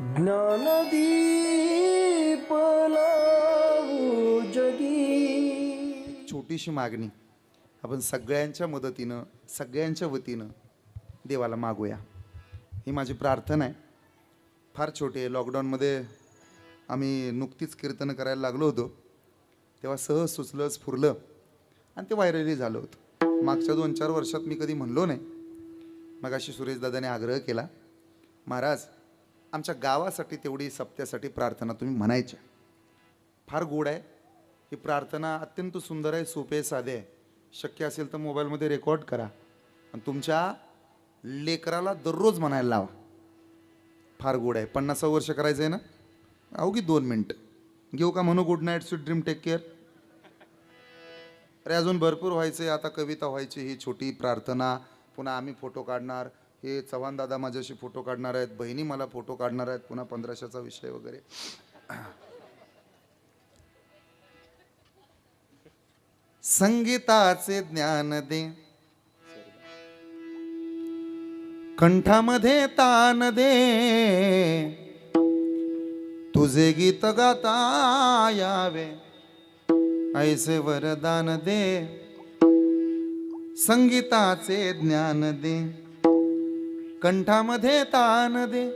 ज्ञानदीप लावू जगी. छोटीशी मागणी. आपण सगळ्यांच्या मदतीनं सगळ्यांच्या वतीनं देवाला मागूया. ही माझी प्रार्थना आहे. फार छोटी आहे. लॉकडाऊनमध्ये आम्ही नुकतीच कीर्तन करायला लागलो होतो. तेव्हा सहज सुचलं स्फुरलं आणि ते व्हायरलही झालं होतं. मागच्या दोन चार वर्षात मी कधी म्हणलो नाही. मग अशी सुरेशदादाने आग्रह केला महाराज आमच्या गावासाठी तेवढी सप्त्यासाठी प्रार्थना तुम्ही म्हणायच्या फार गोड आहे. ही प्रार्थना अत्यंत सुंदर आहे सोपे आहे साधे आहे. शक्य असेल तर मोबाईलमध्ये रेकॉर्ड करा. आणि तुमच्या लेकराला दररोज म्हणायला लावा. फार गोड आहे. पन्नासा वर्ष करायचं आहे ना? अवघी दोन मिनटं. घेऊ का म्हणू? Good night sweet dream take care अरे अजून भरपूर व्हायचं आहे आता कविता व्हायची ही छोटी प्रार्थना. पुन्हा आम्ही फोटो काढणार. हे चव्हाण दादा माझ्याशी फोटो काढणार आहेत बहिणी मला फोटो काढणार आहेत पुन्हा पंधराशेचा विषय वगैरे. संगीताचे ज्ञान दे. कंठामध्ये तान दे. तुझे गीत गाता यावे ऐसे वरदान दे. संगीताचे ज्ञान दे. कंठामध्ये तान दे.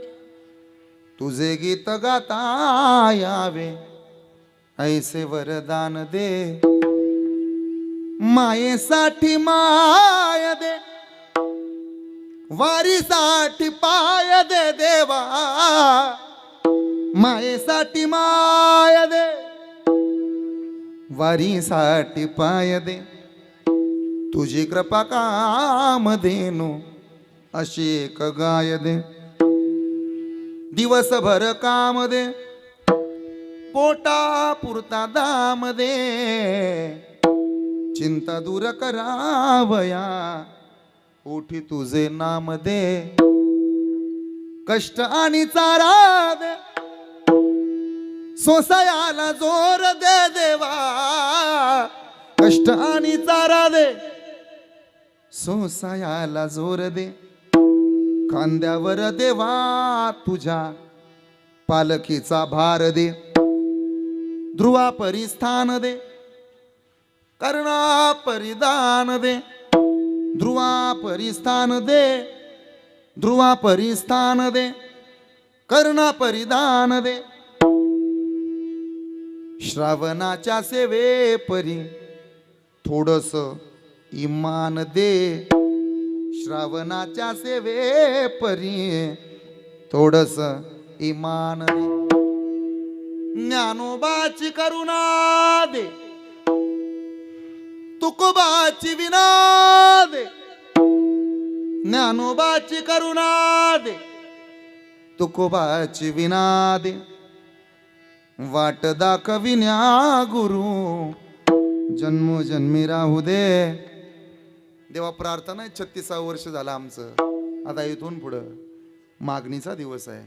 तुझे गीत गाता यावे ऐसे वरदान दे. मायेसाठी माय दे. वारीसाठी पाय दे देवा. मायेसाठी माय दे. वारीसाठी पाय दे. तुझी कृपा काम देनो अशी एक गाय दे. दिवसभर काम दे. पोटा पुरता दाम दे. चिंता दूर करावया. ओठी तुझे नाम दे. कष्ट आणि चारा दे. सोसायाला जोर दे देवा. कष्ट आणि चारा दे. सोसायाला जोर दे. खांद्यावर देवा तुझ्या पालखीचा भार दे. ध्रुवा परिस्थान दे. कर्णा परिदान दे. ध्रुवा परिस्थान दे. ध्रुवा परिस्थान दे. कर्णा परिधान दे. श्रावणाच्या सेवे परी थोडस इमान दे. श्रावणाच्या सेवे परी थोडस इमान ज्ञानोबाची करुणा दे. तुकोबाची विना दे. ज्ञानोबाची करुणा दे. तुकोबाची विना दे. वाट दाखविन्या गुरु. जन्मोजन्मी राहू दे. देवा प्रार्थना आहे छत्तीसावं वर्ष झालं आमचं. आता इथून पुढं मागणीचा दिवस आहे.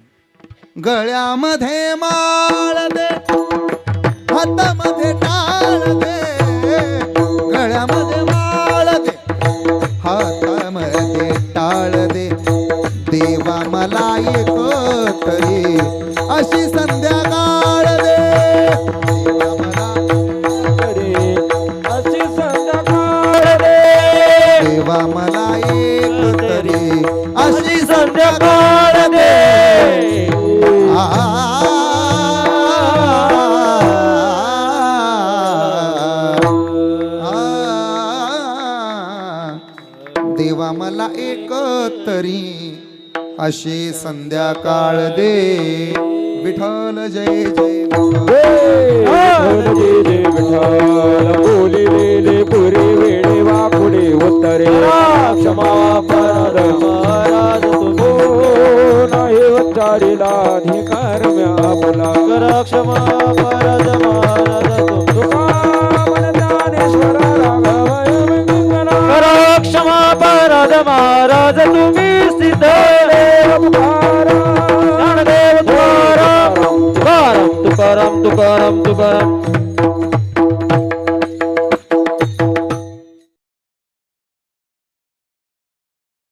गळ्यामध्ये माळ दे हातामध्ये टाळ दे गळ्यामध्ये माळ दे हातामध्ये टाळ दे देवा मला एक तरी अशी संध्याकाळ देवा मला एक तरी अशी संध्याकाळ दे. विठ्ठल जय जय विठ्ठल. बोलिलेले पुरे वेळे वापुडे उत्तरे. क्षमा पराध महाराज तुझो नाही उच्चारिला अधिकार म्या आपला. कर क्षमा तुम्ही सिद्ध देव तुकाराम ज्ञानदेव तुकाराम तुकाराम तुकाराम तुकाराम तुकाराम